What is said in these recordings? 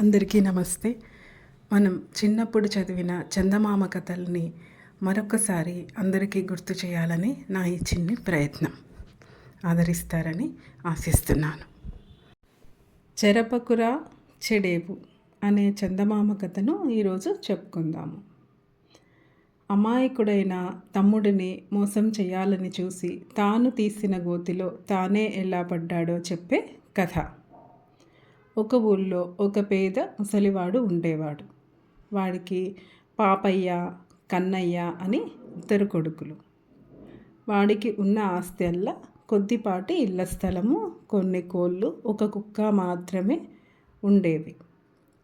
అందరికీ నమస్తే. మనం చిన్నప్పుడు చదివిన చందమామ కథల్ని మరొకసారి అందరికీ గుర్తు చేయాలని నా ఈ చిన్ని ప్రయత్నం. ఆదరిస్తారని ఆశిస్తున్నాను. చెరపకురా చెడేవు అనే చందమామ కథను ఈరోజు చెప్పుకుందాము. అమాయకుడైన తమ్ముడిని మోసం చేయాలని చూసి తాను తీసిన గోతిలో తానే ఎలా పడ్డాడో చెప్పే కథ. ఒక ఊళ్ళో ఒక పేద ముసలివాడు ఉండేవాడు. వాడికి పాపయ్య కన్నయ్య అని ఇద్దరు కొడుకులు. వాడికి ఉన్న ఆస్తి అల్లా కొద్దిపాటి ఇళ్ళ స్థలము కొన్ని కోళ్ళు ఒక కుక్క మాత్రమే ఉండేవి.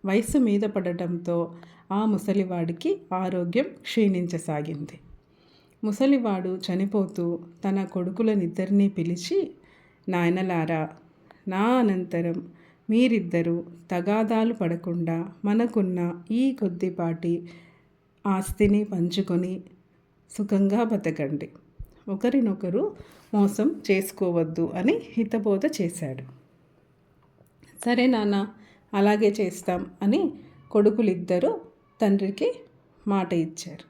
వయసు మీద పడటంతో ఆ ముసలివాడికి ఆరోగ్యం క్షీణించసాగింది. ముసలివాడు చనిపోతూ తన కొడుకులనిద్దరినీ పిలిచి నాయనలారా నా అనంతరం మీరిద్దరూ తగాదాలు పడకుండా మనకున్న ఈ కొద్దిపాటి ఆస్తిని పంచుకొని సుఖంగా బతకండి. ఒకరినొకరు మోసం చేసుకోవద్దు అని హితబోధ చేశాడు. సరే నాన్న అలాగే చేస్తాం అని కొడుకులిద్దరూ తండ్రికి మాట ఇచ్చారు.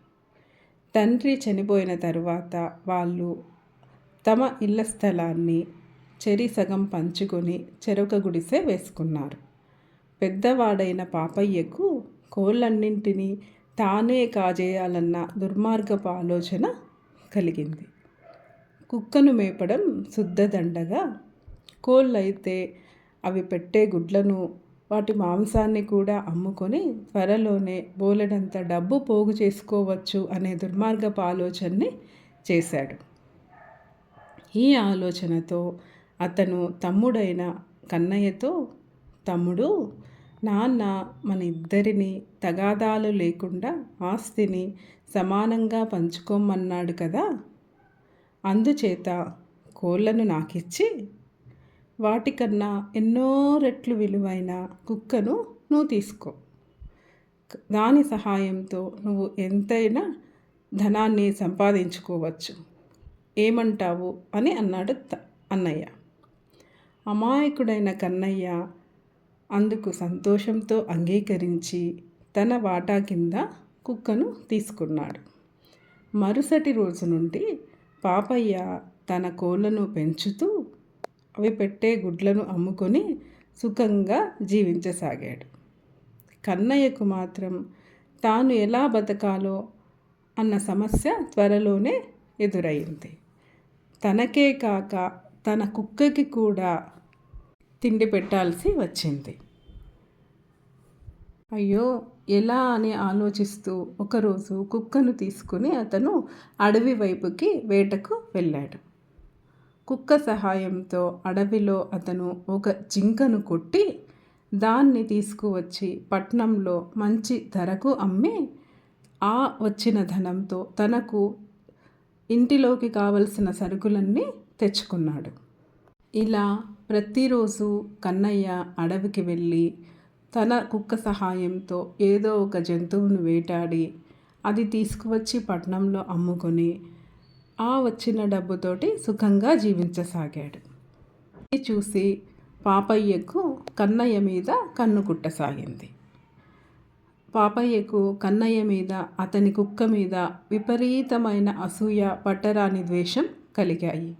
తండ్రి చనిపోయిన తరువాత వాళ్ళు తమ ఇళ్ళ స్థలాన్ని చెరి సగం పంచుకొని చెరొక గుడిసె వేసుకున్నారు. పెద్దవాడైన పాపయ్యకు కోళ్ళన్నింటినీ తానే కాజేయాలన్న దుర్మార్గపు ఆలోచన కలిగింది. కుక్కను మేపడం శుద్ధదండగా కోళ్ళైతే అవి పెట్టే గుడ్లను వాటి మాంసాన్ని కూడా అమ్ముకొని త్వరలోనే బోలెడంత డబ్బు పోగు చేసుకోవచ్చు అనే దుర్మార్గపు ఆలోచనని చేశాడు. ఈ ఆలోచనతో అతను తమ్ముడైన కన్నయ్యతో తమ్ముడు నాన్న మన ఇద్దరిని తగాదాలు లేకుండా ఆస్తిని సమానంగా పంచుకోమన్నాడు కదా! అందుచేత కోళ్ళను నాకిచ్చి వాటికన్నా ఎన్నో రెట్లు విలువైన కుక్కను నువ్వు తీసుకో. దాని సహాయంతో నువ్వు ఎంతైనా ధనాన్ని సంపాదించుకోవచ్చు. ఏమంటావు? అని అన్నాడు అన్నయ్య. అమాయకుడైన కన్నయ్య అందుకు సంతోషంతో అంగీకరించి తన వాటా కింద కుక్కను తీసుకున్నాడు. మరుసటి రోజు నుండి పాపయ్య తన కోళ్ళను పెంచుతూ అవి పెట్టే గుడ్లను అమ్ముకొని సుఖంగా జీవించసాగాడు. కన్నయ్యకు మాత్రం తాను ఎలా బతకాలో అన్న సమస్య త్వరలోనే ఎదురైంది. తనకే కాక తన కుక్కకి కూడా తిండి పెట్టాల్సి వచ్చింది. అయ్యో ఎలా అని ఆలోచిస్తూ ఒకరోజు కుక్కను తీసుకుని అతను అడవి వైపుకి వేటకు వెళ్ళాడు. కుక్క సహాయంతో అడవిలో అతను ఒక జింకను కొట్టి దాన్ని తీసుకువచ్చి పట్నంలో మంచి ధరకు అమ్మి ఆ వచ్చిన ధనంతో తనకు ఇంటిలోకి కావలసిన సరుకులన్నీ తెచ్చుకున్నాడు. ఇలా ప్రతిరోజు కన్నయ్య అడవికి వెళ్ళి తన కుక్క సహాయంతో ఏదో ఒక జంతువును వేటాడి అది తీసుకువచ్చి పట్నంలో అమ్ముకొని ఆ వచ్చిన డబ్బుతోటి సుఖంగా జీవించసాగాడు. ఇది చూసి పాపయ్యకు కన్నయ్య మీద కన్ను కుట్టసాగింది. పాపయ్యకు కన్నయ్య మీద అతని కుక్క మీద విపరీతమైన అసూయ పట్టరాని ద్వేషం కలిగాయి.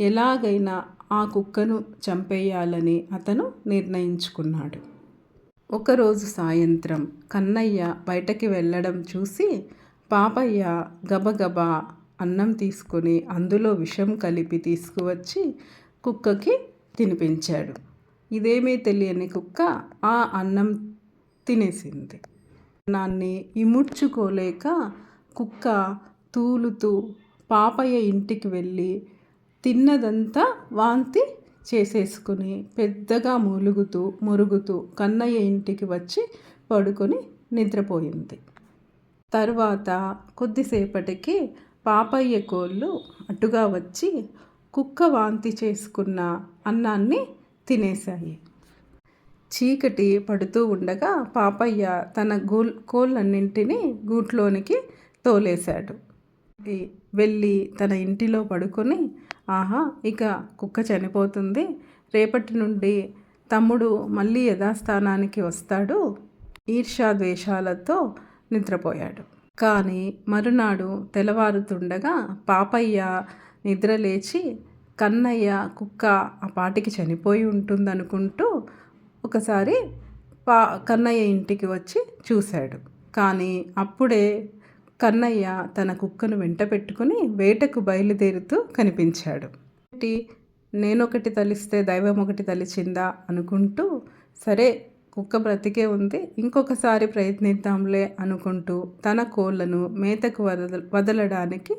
ఎలాగైనా ఆ కుక్కను చంపేయాలని అతను నిర్ణయించుకున్నాడు. ఒకరోజు సాయంత్రం కన్నయ్య బయటకి వెళ్ళడం చూసి పాపయ్య గబగబా అన్నం తీసుకొని అందులో విషం కలిపి తీసుకువచ్చి కుక్కకి తినిపించాడు. ఇదేమీ తెలియని కుక్క ఆ అన్నం తినేసింది. అన్నాన్ని ఇముడ్చుకోలేక కుక్క తూలుతూ పాపయ్య ఇంటికి వెళ్ళి తిన్నదంతా వాంతి చేసేసుకుని పెద్దగా మూలుగుతూ మురుగుతూ కన్నయ్య ఇంటికి వచ్చి పడుకొని నిద్రపోయింది. తర్వాత కొద్దిసేపటికి పాపయ్య కోళ్ళు అటుగా వచ్చి కుక్క వాంతి చేసుకున్న అన్నాన్ని తినేశాయి. చీకటి పడుతూ ఉండగా పాపయ్య తన గోల్ కోళ్ళన్నింటినీ గూట్లోనికి తోలేశాడు. వెళ్ళి తన ఇంటిలో పడుకొని ఆహా ఇక కుక్క చనిపోతుంది. రేపటి నుండి తమ్ముడు మళ్ళీ యథాస్థానానికి వస్తాడు. ఈర్ష్యాద్వేషాలతో నిద్రపోయాడు. కానీ మరునాడు తెల్లవారుతుండగా పాపయ్య నిద్రలేచి కన్నయ్య కుక్క ఆ పాటికి చనిపోయి ఉంటుందనుకుంటూ ఒకసారి పా కన్నయ్య ఇంటికి వచ్చి చూశాడు. కానీ అప్పుడే కన్నయ్య తన కుక్కను వెంట పెట్టుకుని వేటకు బయలుదేరుతూ కనిపించాడు. "ఏంటి, నేనొకటి తలిస్తే దైవం ఒకటి తలిచిందా? అనుకుంటూ సరే కుక్క బ్రతికే ఉంది ఇంకొకసారి ప్రయత్నిద్దాంలే అనుకుంటూ తన కోళ్ళను మేతకు వదల వదలడానికి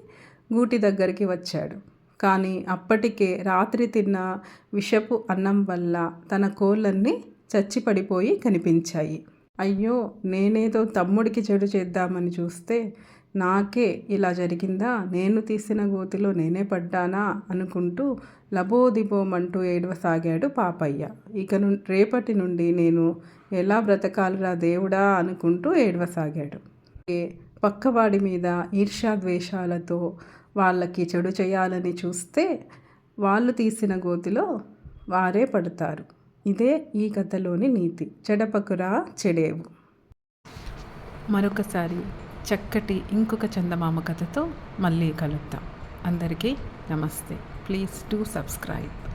గూటి దగ్గరికి వచ్చాడు. కానీ అప్పటికే రాత్రి తిన్న విషపు అన్నం వల్ల తన కోళ్ళన్నీ చచ్చి పడిపోయి కనిపించాయి. అయ్యో నేనేదో తమ్ముడికి చెడు చేద్దామని చూస్తే నాకే ఇలా జరిగిందా? నేను తీసిన గోతిలో నేనే పడ్డానా? అనుకుంటూ లబోదిబోమంటూ ఏడవసాగాడు పాపయ్య. ఇక ను రేపటి నుండి నేను ఎలా బ్రతకాలిరా దేవుడా? అనుకుంటూ ఏడవసాగాడు. పక్కవాడి మీద ఈర్ష్యాద్వేషాలతో వాళ్ళకి చెడు చేయాలని చూస్తే వాళ్ళు తీసిన గోతిలో వారే పడతారు. ఇదే ఈ కథలోని నీతి. చెడపకురా చెడేవు. మరొకసారి చక్కటి ఇంకొక చందమామ కథతో మళ్ళీ కలుద్దాం. అందరికీ నమస్తే. Please to subscribe.